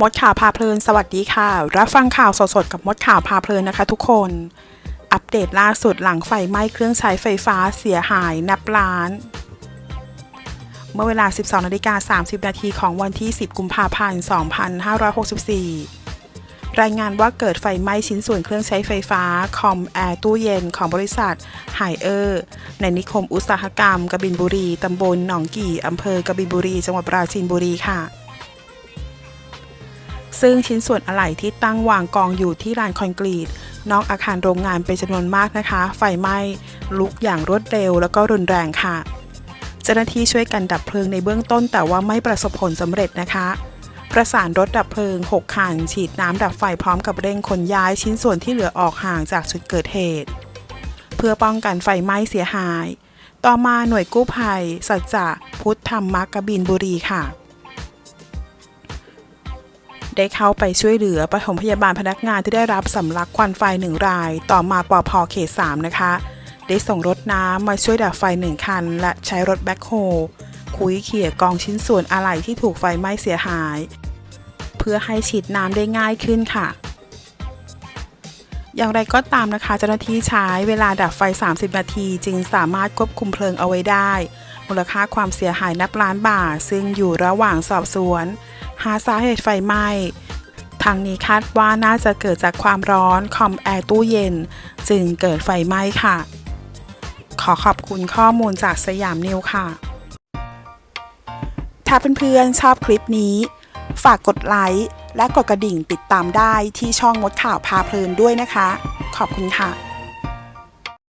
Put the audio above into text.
มดข่าวพาเพลิน สวัสดีค่ะ รับฟังข่าวสดๆกับมดข่าวพาเพลินนะคะทุกคน อัปเดตล่าสุดหลังไฟไหม้เครื่องใช้ไฟฟ้าเสียหายนับล้าน เมื่อเวลา 12นาฬิกา30 นาทีของวันที่ 10 กุมภาพันธ์ 2564 รายงานว่าเกิดไฟไหม้ชิ้นส่วนเครื่องใช้ไฟฟ้า คอมแอร์ตู้เย็นของบริษัทไฮเออร์ในนิคมอุตสาหกรรม กบินบุรี ตำบลหนองกี่อำเภอกบินบุรี จังหวัดปราจีนบุรีค่ะ ซึ่งชิ้นส่วนอะไหล่ที่ตั้งวางกองอยู่ที่ลานคอนกรีต นอกอาคารโรงงานเป็นจำนวนมากนะคะ ไฟไหม้ลุกอย่างรวดเร็ว แล้วก็รุนแรงค่ะ เจ้าหน้าที่ช่วยกันดับเพลิงในเบื้องต้นแต่ว่าไม่ประสบผลสำเร็จนะคะ ประสานรถดับเพลิง 6 คัน ฉีดน้ำดับไฟพร้อมกับเร่งขนย้ายชิ้นส่วนที่เหลือออกห่างจากจุดเกิดเหตุ เพื่อป้องกันไฟไหม้เสียหาย ต่อมาหน่วยกู้ภัย สัจจะพุทธธรรมกบินบุรีค่ะ ได้เข้าไปช่วยเหลือปฐมพยาบาลพนักงานที่ได้รับสำลักควันไฟหนึ่งราย ต่อมาปอพเขต3นะคะ ได้ส่งรถน้ำมาช่วยดับไฟหนึ่งคัน และใช้รถแบ็คโฮคุยเขี่ยกองชิ้นส่วนอะไหล่ที่ถูกไฟไหม้เสียหาย เพื่อให้ฉีดน้ำได้ง่ายขึ้นค่ะ อย่างไรก็ตามนะคะ เจ้าหน้าที่ใช้เวลาดับไฟ 30 นาที จึงสามารถควบคุมเพลิงเอาไว้ได้ มูลค่าความเสียหายนับล้านบาท ซึ่งอยู่ระหว่างสอบสวน หาสาเหตุไฟไหม้ทางนี้คาดว่าน่าจะเกิดจากความร้อนคอมแอร์ตู้เย็น จึงเกิดไฟไหม้ค่ะ ขอขอบคุณข้อมูลจากสยามนิวค่ะ ถ้าเพื่อนๆชอบคลิปนี้ ฝากกดไลค์และกดกระดิ่งติดตามได้ที่ช่องมดข่าวพาเพลินด้วยนะคะ ขอบคุณค่ะ